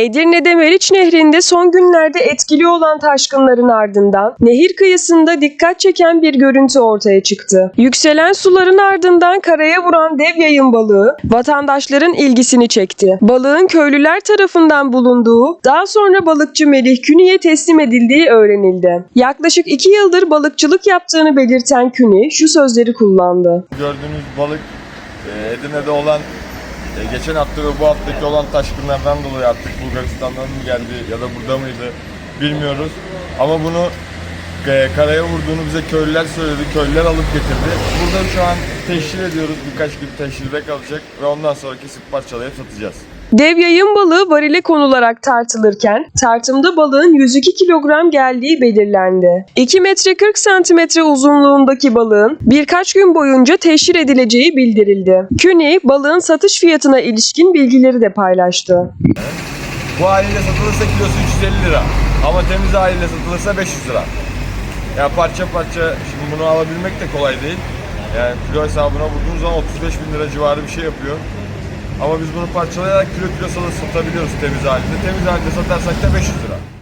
Edirne'de Meriç Nehri'nde son günlerde etkili olan taşkınların ardından nehir kıyısında dikkat çeken bir görüntü ortaya çıktı. Yükselen suların ardından karaya vuran dev yayın balığı vatandaşların ilgisini çekti. Balığın köylüler tarafından bulunduğu, daha sonra balıkçı Melih Küni'ye teslim edildiği öğrenildi. Yaklaşık iki yıldır balıkçılık yaptığını belirten Küni şu sözleri kullandı. Gördüğünüz balık e, Edirne'de olan e, geçen hafta ve bu haftaki olan taşkınlardan dolayı artık Bulgaristan'dan mı geldi ya da burada mıydı bilmiyoruz. Ama bunu e, karaya vurduğunu bize köylüler söyledi. Köylüler alıp getirdi. Burada şu an teşhir ediyoruz. Birkaç gün teşhirde kalacak ve ondan sonra kesip parçalayıp satacağız. Dev yayın balığı varile konularak tartılırken tartımda balığın 102 kilogram geldiği belirlendi. 2 metre 40 santimetre uzunluğundaki balığın birkaç gün boyunca teşhir edileceği bildirildi. Küni balığın satış fiyatına ilişkin bilgileri de paylaştı. Bu haliyle satılırsa kilosu 350 lira. Ama temiz haliyle satılırsa 500 lira. Ya parça parça şimdi bunu alabilmek de kolay değil. Yani kilo hesabına vurduğunuz zaman 35 bin lira civarı bir şey yapıyor. Ama biz bunu parçalayarak kilo kilo satabiliyoruz temiz halinde. Temiz halinde satarsak da 500 lira.